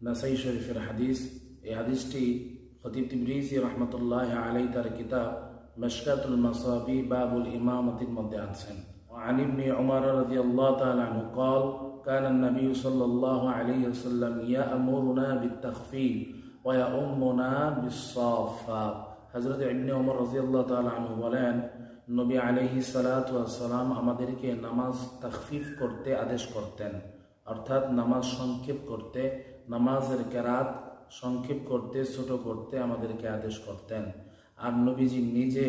নাসাই শরীফের হাদিস এই হাদিসটি খতিব তিবরিসি রহমতুল্লাহ আলাই তার কিতাব মশকাতুল মাসাবি বাবুল ইমামতির মধ্যে আনছেন وعن ابن عمر رضي الله تعالى عنه قال كان النبي صلى الله عليه وسلم يأمرنا بالتخفيف ويأمنا بالصافات হজরত ইবনে ওমর রাজিয়াল্লাহ তাআলা আনহু বলেন নবী আলাইহি সালাতু সালাম আমাদেরকে নামাজ তাখফিফ করতে আদেশ করতেন অর্থাৎ নামাজ সংক্ষেপ করতে নামাজের কেরাত সংক্ষেপ করতে, ছোট করতে আমাদেরকে আদেশ করতেন। আর নবীজি নিজে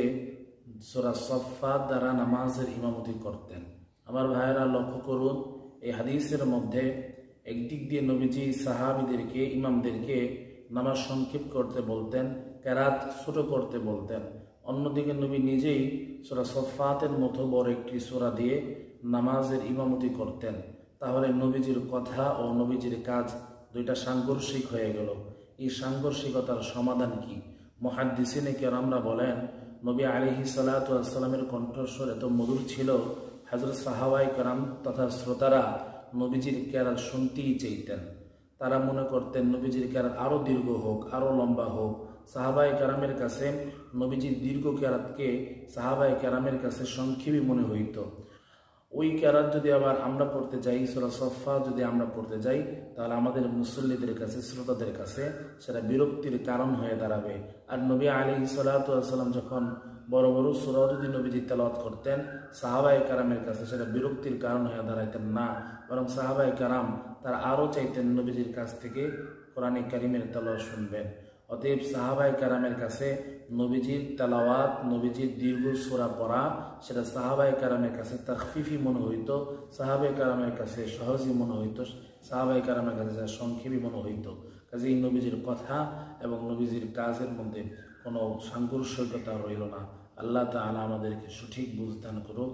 সোরা সফা দ্বারা নামাজের ইমামতি করতেন। আমার ভাইয়েরা, লক্ষ্য করুন, এই হাদিসের মধ্যে একদিক দিয়ে নবীজি সাহাবিদেরকে, ইমামদেরকে নামাজ সংক্ষেপ করতে বলতেন, কেরাত ছোট করতে বলতেন। অন্যদিকে নবী নিজেই সোরা সফাতের মতো বড় একটি সোরা দিয়ে নামাজের ইমামতি করতেন। তাহলে নবীজির কথা ও নবীজির কাজ দুইটা সাংঘর্ষিক হয়ে গেল। এই সাংঘর্ষিকতার সমাধান কি? মহাদ্দিসিনে কেরামরা বলেন, নবী আলিহি সালাতামের কণ্ঠস্বর এত মধুর ছিল, হজরত সাহাবাই কারাম তথা শ্রোতারা নবীজির কেরাত শুনতেই চাইতেন। তারা মনে করতেন নবীজির কেরাত আরও দীর্ঘ হোক আরও লম্বা হোক। সাহাবাই কারামের কাছে নবীজির দীর্ঘ কেরাতকে সাহাবাই কারামের কাছে সংক্ষেপী মনে হইত। ওই ক্যারাত যদি আবার আমরা পড়তে যাই, সোরা সফা যদি আমরা পড়তে যাই, তাহলে আমাদের মুসল্লিদের কাছে, শ্রোতাদের কাছে সেটা বিরক্তির কারণ হয়ে দাঁড়াবে। আর নবী আলী সাল্লাম যখন বড় বড় সুরাও যদি নবীজি তেলাওয়াত করতেন সাহাবাই কারামের কাছে সেটা বিরক্তির কারণ হয়ে দাঁড়াইতেন না। বরং সাহাবাই কারাম তার আরও চাইতেন নবীজির কাছ থেকে কোরআন কারিমের তেলাওয়াত শুনবেন। অতএব সাহাবাই কারামের কাছে নবীজির তেলাওয়াত, নবীজির দীর্ঘ সোরা পড়া, সেটা সাহাবাই কারামের কাছে তাকফিফি মনে হইত সাহাবাই কারামের কাছে সহজই মনে হইত সাহাবাই কারামের কাছে যা সংক্ষেপই মনে হইত। কাজে এই নবীজির কথা এবং নবীজির কাজের মধ্যে কোনো সাংঘর্ষিকতা রইল না। আল্লাহ তালা আমাদেরকে সঠিক বুঝদান করুক।